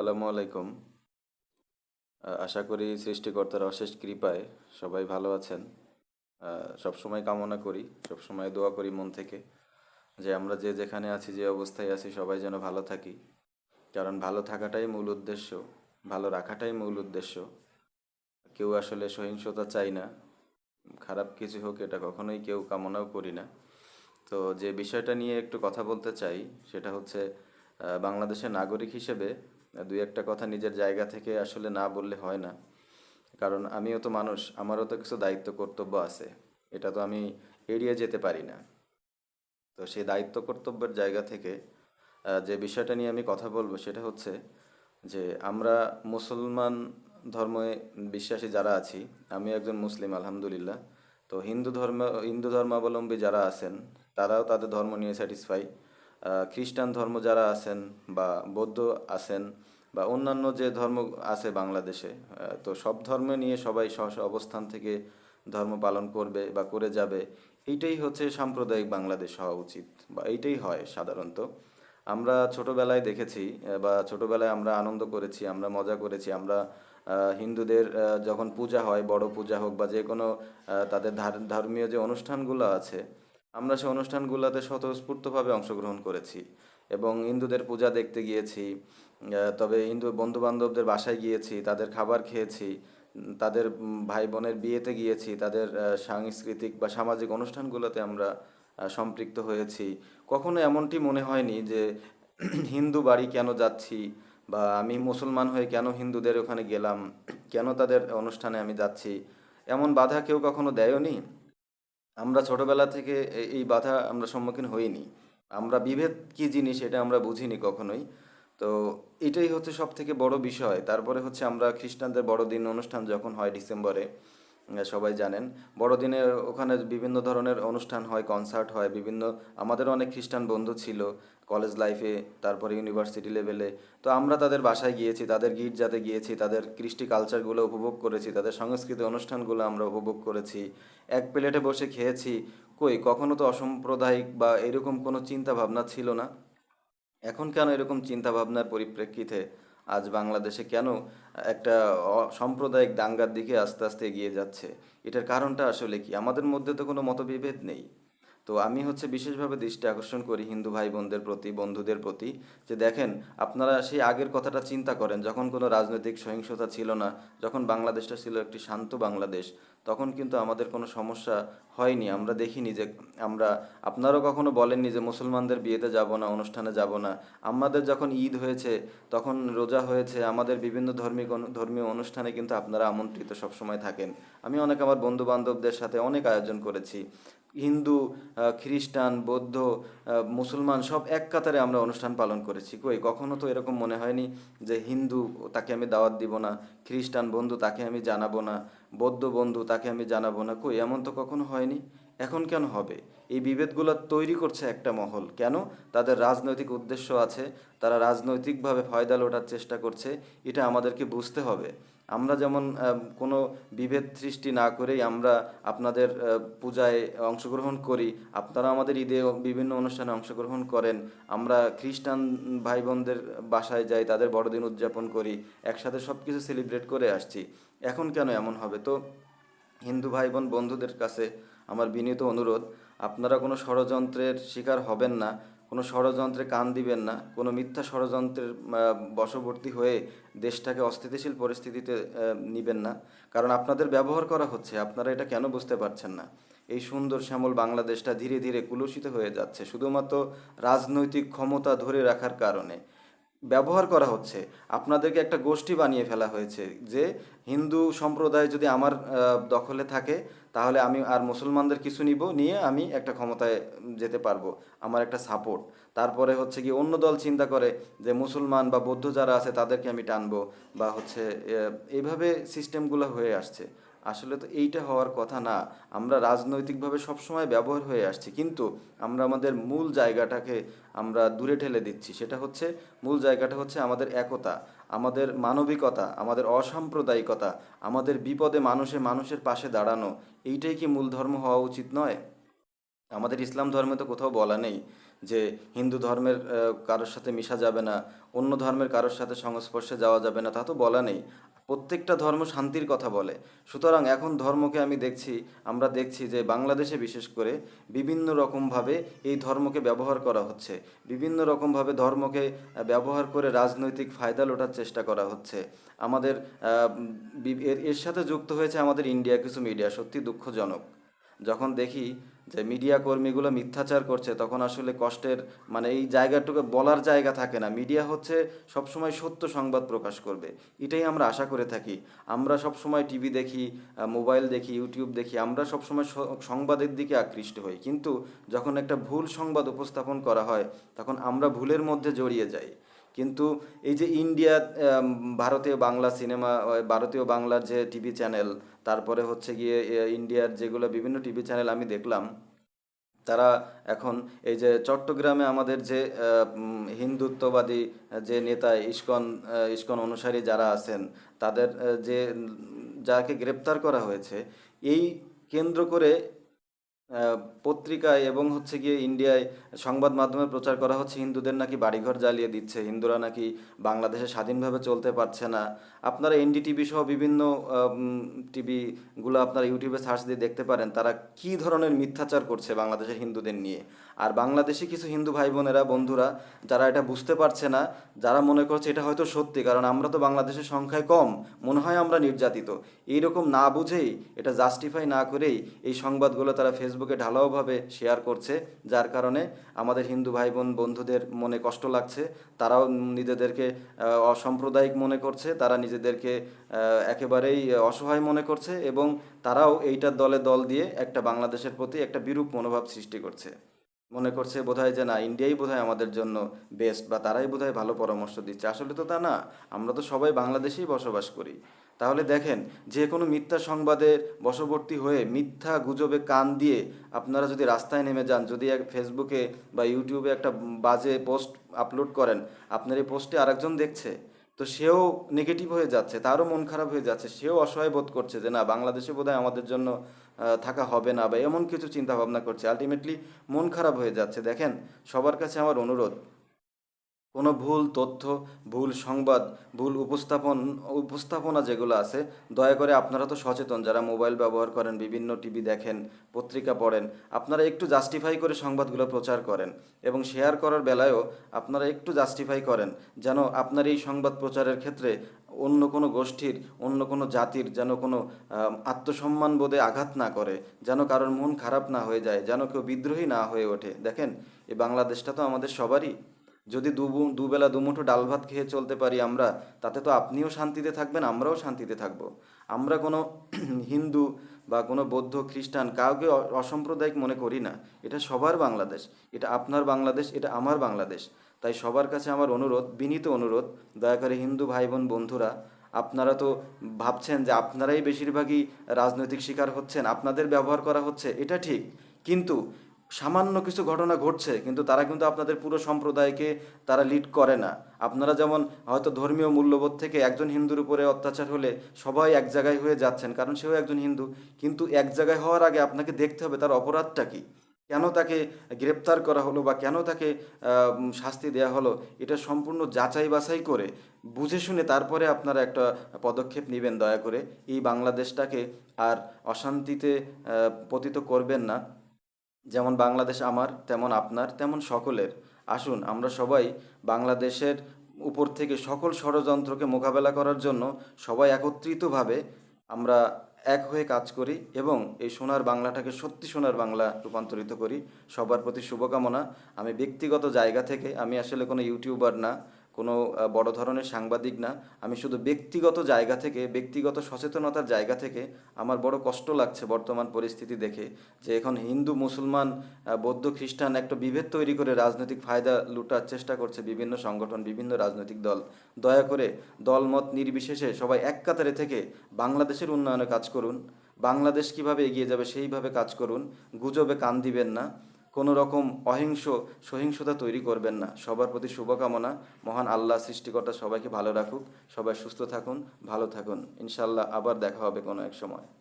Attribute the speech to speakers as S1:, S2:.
S1: আসসালামু আলাইকুম। আশা করি সৃষ্টিকর্তার অশেষ কৃপায় সবাই ভালো আছেন। সবসময় কামনা করি, সবসময় দোয়া করি মন থেকে যে আমরা যে যেখানে আছি, যে অবস্থায় আছি, সবাই যেন ভালো থাকি। কারণ ভালো থাকাটাই মূল উদ্দেশ্য, ভালো রাখাটাই মূল উদ্দেশ্য। কেউ আসলে সহিংসতা চাই না, খারাপ কিছু হোক এটা কখনোই কেউ কামনাও করি না। তো যে বিষয়টা নিয়ে একটু কথা বলতে চাই, সেটা হচ্ছে বাংলাদেশের নাগরিক হিসেবে দুই একটা কথা নিজের জায়গা থেকে আসলে না বললে হয় না। কারণ আমিও তো মানুষ, আমারও তো কিছু দায়িত্ব, কর্তব্য আছে। এটা তো আমি এড়িয়ে যেতে পারি না। তো সেই দায়িত্ব, কর্তব্যের জায়গা থেকে যে বিষয়টা নিয়ে আমি কথা বলব সেটা হচ্ছে যে আমরা মুসলমান ধর্মে বিশ্বাসী যারা আছি আমি একজন মুসলিম, আলহামদুলিল্লাহ। তো হিন্দু ধর্ম, হিন্দু ধর্মাবলম্বী যারা আছেন, তারাও তাদের ধর্ম নিয়ে স্যাটিসফাই খ্রিস্টান ধর্ম যারা আছেন বা বৌদ্ধ আছেন বা অন্যান্য যে ধর্ম আছে বাংলাদেশে তো সব ধর্ম নিয়ে সবাই স্ব অবস্থান থেকে ধর্ম পালন করবে বা করে যাবে, এইটাই হচ্ছে সাম্প্রদায়িক বাংলাদেশ হওয়া উচিত বা এইটাই হয় সাধারণত। আমরা ছোটবেলায় দেখেছি বা ছোটবেলায় আমরা আনন্দ করেছি, আমরা মজা করেছি, আমরা হিন্দুদের যখন পূজা হয়, বড় পূজা হোক বা যে কোনো তাদের ধার- ধর্মীয় যে অনুষ্ঠানগুলো আছে আমরা সেই অনুষ্ঠানগুলোতে স্বতঃস্ফূর্তভাবে অংশগ্রহণ করেছি এবং হিন্দুদের পূজা দেখতে গিয়েছি তবে হিন্দু বন্ধু বান্ধবদের বাসায় গিয়েছি, তাদের খাবার খেয়েছি, তাদের ভাই বোনের বিয়েতে গিয়েছি, তাদের সাংস্কৃতিক বা সামাজিক অনুষ্ঠানগুলোতে আমরা সম্পৃক্ত হয়েছি। কখনো এমনটি মনে হয়নি যে হিন্দু বাড়ি কেন যাচ্ছি বা আমি মুসলমান হয়ে কেন হিন্দুদের ওখানে গেলাম, কেন তাদের অনুষ্ঠানে আমি যাচ্ছি, এমন বাধা কেউ কখনো দেয়নি? আমরা ছোটবেলা থেকে এই বাধা আমরা সম্মুখীন হইনি। আমরা বিভেদ কি জিনিস এটা আমরা বুঝিনি কখনোই। তো এটাই হচ্ছে সব থেকে বড় বিষয়। তারপরে হচ্ছে আমরা খ্রিস্টানদের বড়দিন অনুষ্ঠান যখন হয় ডিসেম্বরে সবাই জানেন। বড়দিনে ওখানে বিভিন্ন ধরনের অনুষ্ঠান হয় কনসার্ট হয়, বিভিন্ন আমাদের অনেক খ্রিস্টান বন্ধু ছিল কলেজ লাইফে তারপরে ইউনিভার্সিটি লেভেলে তো আমরা তাদের বাসায় গিয়েছি, তাদের গির্জাতে গিয়েছি, তাদের কৃষ্টি কালচারগুলো উপভোগ করেছি, তাদের সংস্কৃতি অনুষ্ঠানগুলো আমরা উপভোগ করেছি। এক প্লেটে বসে খেয়েছি। কই, কখনো তো অসাম্প্রদায়িক বা এরকম কোনো চিন্তা ভাবনা ছিল না? এখন কেন এরকম চিন্তা ভাবনার পরিপ্রেক্ষিতে আজ বাংলাদেশে কেন একটা সাম্প্রদায়িক দাঙ্গার দিকে আস্তে আস্তে এগিয়ে যাচ্ছে? এটার কারণটা আসলে কি? আমাদের মধ্যে তো কোনো মতবিভেদ নেই। তো আমি হচ্ছে বিশেষভাবে দৃষ্টি আকর্ষণ করি হিন্দু ভাই বোনদের প্রতি, বন্ধুদের প্রতি, যে দেখেন আপনারা সেই আগের কথাটা চিন্তা করেন, যখন কোনো রাজনৈতিক সহিংসতা ছিল না, যখন বাংলাদেশটা ছিল একটি শান্ত বাংলাদেশ, তখন কিন্তু আমাদের কোনো সমস্যা হয়নি। আমরা দেখিনি যে আমরা আপনারাও কখনো বলেননি যে মুসলমানদের বিয়েতে যাব না, অনুষ্ঠানে যাব না। আমাদের যখন ঈদ হয়েছে, তখন রোজা হয়েছে, আমাদের বিভিন্ন ধর্মিক ধর্মীয় অনুষ্ঠানে কিন্তু আপনারা আমন্ত্রিত সবসময় থাকেন। আমি অনেক আমার বন্ধু বান্ধবদের সাথে অনেক আয়োজন করেছি। হিন্দু খ্রিস্টান, বৌদ্ধ মুসলমান সব এক কাতারে আমরা অনুষ্ঠান পালন করেছি। কই, কখনো তো এরকম মনে হয়নি যে হিন্দু তাকে আমি দাওয়াত দিব না, খ্রিস্টান বন্ধু তাকে আমি জানাব না, বৌদ্ধ বন্ধু তাকে আমি জানাব না, কই, এমন তো কখনো হয়নি। এখন কেন হবে? এই বিভেদগুলো তৈরি করছে একটা মহল। কেন? তাদের রাজনৈতিক উদ্দেশ্য আছে, তারা রাজনৈতিকভাবে ফয়দা লোটার চেষ্টা করছে, এটা আমাদেরকে বুঝতে হবে। আমরা যেমন কোনো বিভেদ সৃষ্টি না করেই আমরা আপনাদের পূজায় অংশগ্রহণ করি, আপনারা আমাদের ঈদে বিভিন্ন অনুষ্ঠানে অংশগ্রহণ করেন, আমরা খ্রিস্টান ভাই বোনদের বাসায় যাই, তাদের বড়দিন উদযাপন করি, একসাথে সব কিছু সেলিব্রেট করে আসছি। এখন কেন এমন হবে? তো হিন্দু ভাই বোন বন্ধুদের কাছে আমার বিনীত অনুরোধ, আপনারা কোনো ষড়যন্ত্রের শিকার হবেন না কোনো ষড়যন্ত্রে কান দিবেন না, কোনো মিথ্যা ষড়যন্ত্রের বশবর্তী হয়ে দেশটাকে অস্থিতিশীল পরিস্থিতিতে নিবেন না। কারণ আপনাদের ব্যবহার করা হচ্ছে, আপনারা এটা কেন বুঝতে পারছেন না? এই সুন্দর শ্যামল বাংলাদেশটা ধীরে ধীরে কুলুষিত হয়ে যাচ্ছে, শুধুমাত্র রাজনৈতিক ক্ষমতা ধরে রাখার কারণে। ব্যবহার করা হচ্ছে, আপনাদেরকে একটা গোষ্ঠী বানিয়ে ফেলা হয়েছে যে হিন্দু সম্প্রদায় যদি আমার দখলে থাকে তাহলে আমি আর মুসলমানদের কিছু নিব, নিয়ে আমি একটা ক্ষমতায় যেতে পারব, আমার একটা সাপোর্ট তারপরে হচ্ছে কি অন্য দল চিন্তা করে যে মুসলমান বা বৌদ্ধ যারা আছে তাদেরকে আমি টানবো বা হচ্ছে এইভাবে সিস্টেমগুলো হয়ে আসছে। আসলে তো এইটা হওয়ার কথা না, আমরা রাজনৈতিকভাবে সবসময় ব্যবহার হয়ে আসছি, কিন্তু আমরা আমাদের মূল জায়গাটাকে আমরা দূরে ঠেলে দিচ্ছি, সেটা হচ্ছে, মূল জায়গাটা হচ্ছে আমাদের একতা। আমাদের মানবিকতা, আমাদের অসাম্প্রদায়িকতা, আমাদের বিপদে মানুষে মানুষের পাশে দাঁড়ানো, এইটাই কি মূল ধর্ম হওয়া উচিত নয়? আমাদের ইসলাম ধর্মে তো কোথাও বলা নেই যে হিন্দু ধর্মের কারোর সাথে মিশা যাবে না, অন্য ধর্মের কারোর সাথে সংস্পর্শে যাওয়া যাবে না, তা তো বলা নেই। প্রত্যেকটা ধর্ম শান্তির কথা বলে। সুতরাং এখন ধর্মকে আমি দেখছি, আমরা দেখছি যে বাংলাদেশে বিশেষ করে বিভিন্ন রকমভাবে এই ধর্মকে ব্যবহার করা হচ্ছে। বিভিন্ন রকমভাবে ধর্মকে ব্যবহার করে রাজনৈতিক ফায়দা লোটার চেষ্টা করা হচ্ছে। আমাদের এর সাথে যুক্ত হয়েছে আমাদের ইন্ডিয়া, কিছু মিডিয়া, সত্যি দুঃখজনক। যখন দেখি যে মিডিয়া কর্মীগুলো মিথ্যাচার করছে, তখন আসলে কষ্টের মানে এই জায়গাটুকু বলার জায়গা থাকে না। মিডিয়া হচ্ছে সবসময় সত্য সংবাদ প্রকাশ করবে। এটাই আমরা আশা করে থাকি। আমরা সবসময় টিভি দেখি মোবাইল দেখি, ইউটিউব দেখি, আমরা সবসময় সংবাদের দিকে আকৃষ্ট হই। কিন্তু যখন একটা ভুল সংবাদ উপস্থাপন করা হয়, তখন আমরা ভুলের মধ্যে জড়িয়ে যাই। কিন্তু এই যে ইন্ডিয়া ভারতীয় বাংলা সিনেমা, ভারতীয় বাংলার যে টিভি চ্যানেল তারপরে হচ্ছে গিয়ে ইন্ডিয়ার যেগুলো বিভিন্ন টিভি চ্যানেল আমি দেখলাম, তারা এখন এই যে চট্টগ্রামে আমাদের যে হিন্দুত্ববাদী যে নেতা ইস্কন ইস্কন অনুসারী যারা আছেন, তাদের যে, যাকে গ্রেপ্তার করা হয়েছে, এই কেন্দ্র করে পত্রিকায় এবং হচ্ছে গিয়ে ইন্ডিয়ায় সংবাদ মাধ্যমে প্রচার করা হচ্ছে, হিন্দুদের নাকি বাড়িঘর জ্বালিয়ে দিচ্ছে, হিন্দুরা নাকি বাংলাদেশে স্বাধীনভাবে চলতে পারছে না। আপনারা এনডিটিভি সহ বিভিন্ন টিভিগুলো আপনারা ইউটিউবে সার্চ দিয়ে দেখতে পারেন, তারা কি ধরনের মিথ্যাচার করছে বাংলাদেশের হিন্দুদের নিয়ে? আর বাংলাদেশি কিছু হিন্দু ভাই বোনেরা বন্ধুরা, যারা এটা বুঝতে পারছে না, যারা মনে করছে এটা হয়তো সত্যি, কারণ আমরা তো বাংলাদেশের সংখ্যায় কম, মনে হয় আমরা নির্যাতিত। এইরকম না বুঝেই, এটা জাস্টিফাই না করেই এই সংবাদগুলো তারা ফেসবুকে ঢালাওভাবে শেয়ার করছে, যার কারণে আমাদের হিন্দু ভাই বোন বন্ধুদের মনে কষ্ট লাগছে, তারাও নিজেদেরকে অসাম্প্রদায়িক মনে করছে, তারা নিজেদেরকে একেবারেই অসহায় মনে করছে এবং তারাও এইটার দলে দল দিয়ে একটা বাংলাদেশের প্রতি একটা বিরূপ মনোভাব সৃষ্টি করছে। মনে করছে বোধহয় যে না ইন্ডিয়াই বোধহয় আমাদের জন্য বেস্ট বা তারাই বোধহয় ভালো পরামর্শ দিচ্ছে। আসলে তো তা না, আমরা তো সবাই বাংলাদেশেই বসবাস করি। তাহলে দেখেন, যে কোনো মিথ্যা সংবাদের বশবর্তী হয়ে মিথ্যা গুজবে কান দিয়ে আপনারা যদি রাস্তায় নেমে যান, যদি এক ফেসবুকে বা ইউটিউবে একটা বাজে পোস্ট আপলোড করেন, আপনার এই পোস্টে আরেকজন দেখছে। তো সেও নেগেটিভ হয়ে যাচ্ছে, তারও মন খারাপ হয়ে যাচ্ছে, সেও অসহায় বোধ করছে যে না, বাংলাদেশে বোধহয় আমাদের জন্য থাকা হবে না বা এমন কিছু চিন্তাভাবনা করছে। আলটিমেটলি মন খারাপ হয়ে যাচ্ছে। দেখেন, সবার কাছে আমার অনুরোধ কোনো ভুল তথ্য, ভুল সংবাদ, ভুল উপস্থাপন, উপস্থাপনা যেগুলো আছে, দয়া করে আপনারা তো সচেতন, যারা মোবাইল ব্যবহার করেন, বিভিন্ন টিভি দেখেন, পত্রিকা পড়েন, আপনারা একটু জাস্টিফাই করে সংবাদগুলো প্রচার করেন এবং শেয়ার করার বেলায়ও আপনারা একটু জাস্টিফাই করেন, যেন আপনার এই সংবাদ প্রচারের ক্ষেত্রে অন্য কোনো গোষ্ঠীর, অন্য কোনো জাতির যেন কোনো আত্মসম্মান বোধে আঘাত না করে, যেন কারোর মন খারাপ না হয়ে যায়, যেন কেউ বিদ্রোহী না হয়ে ওঠে। দেখেন, এই বাংলাদেশটা তো আমাদের সবারই। যদি দু দুবেলা দুমুঠো ডাল ভাত খেয়ে চলতে পারি আমরা, তাতে তো আপনিও শান্তিতে থাকবেন, আমরাও শান্তিতে থাকব। আমরা কোনো হিন্দু বা কোনো বৌদ্ধ, খ্রিস্টান কাউকে অসাম্প্রদায়িক মনে করি না। এটা সবার বাংলাদেশ। এটা আপনার বাংলাদেশ, এটা আমার বাংলাদেশ। তাই সবার কাছে আমার অনুরোধ, বিনীত অনুরোধ, দয়া করে হিন্দু ভাই বোন বন্ধুরা, আপনারা তো ভাবছেন যে আপনারাই বেশিরভাগই রাজনৈতিক শিকার হচ্ছেন, আপনাদের ব্যবহার করা হচ্ছে, এটা ঠিক। কিন্তু সামান্য কিছু ঘটনা ঘটছে, কিন্তু তারা কিন্তু আপনাদের পুরো সম্প্রদায়কে তারা লিড করে না। আপনারা যেমন হয়তো ধর্মীয় মূল্যবোধ থেকে একজন হিন্দুর উপরে অত্যাচার হলে সবাই এক জায়গায় হয়ে যাচ্ছেন, কারণ সেও একজন হিন্দু। কিন্তু এক জায়গায় হওয়ার আগে আপনাকে দেখতে হবে তার অপরাধটা কী? কেন তাকে গ্রেপ্তার করা হলো বা কেন তাকে শাস্তি দেওয়া হলো? এটা সম্পূর্ণ যাচাই বাছাই করে বুঝে শুনে তারপরে আপনারা একটা পদক্ষেপ নেবেন দয়া করে। এই বাংলাদেশটাকে আর অশান্তিতে পতিত করবেন না। যেমন বাংলাদেশ আমার, তেমন আপনার, তেমন সকলের। আসুন, আমরা সবাই বাংলাদেশের উপর থেকে সকল ষড়যন্ত্রকে মোকাবেলা করার জন্য সবাই একত্রিতভাবে আমরা এক হয়ে কাজ করি এবং এই সোনার বাংলাটাকে সত্যি সোনার বাংলা রূপান্তরিত করি। সবার প্রতি শুভকামনা। আমি ব্যক্তিগত জায়গা থেকে, আমি আসলে কোনো ইউটিউবার না। কোনো বড় ধরনের সাংবাদিক না। আমি শুধু ব্যক্তিগত জায়গা থেকে, ব্যক্তিগত সচেতনতার জায়গা থেকে আমার বড় কষ্ট লাগছে বর্তমান পরিস্থিতি দেখে যে এখন হিন্দু, মুসলমান বৌদ্ধ, খ্রিস্টান একটা বিভেদ তৈরি করে রাজনৈতিক ফায়দা লুটার চেষ্টা করছে বিভিন্ন সংগঠন, বিভিন্ন রাজনৈতিক দল। দয়া করে দলমত নির্বিশেষে সবাই এক কাতারে থেকে বাংলাদেশের উন্নয়নে কাজ করুন। বাংলাদেশ কীভাবে এগিয়ে যাবে সেইভাবে কাজ করুন। গুজবে কান দিবেন না। কোনো রকম অহিংস সহিংসতা তৈরি করবেন না। সবার প্রতি শুভকামনা। মহান আল্লাহ সৃষ্টিকর্তা সবাইকে ভালো রাখুক। সবাই সুস্থ থাকুন, ভালো থাকুন। ইনশাল্লাহ আবার দেখা হবে কোনো এক সময়।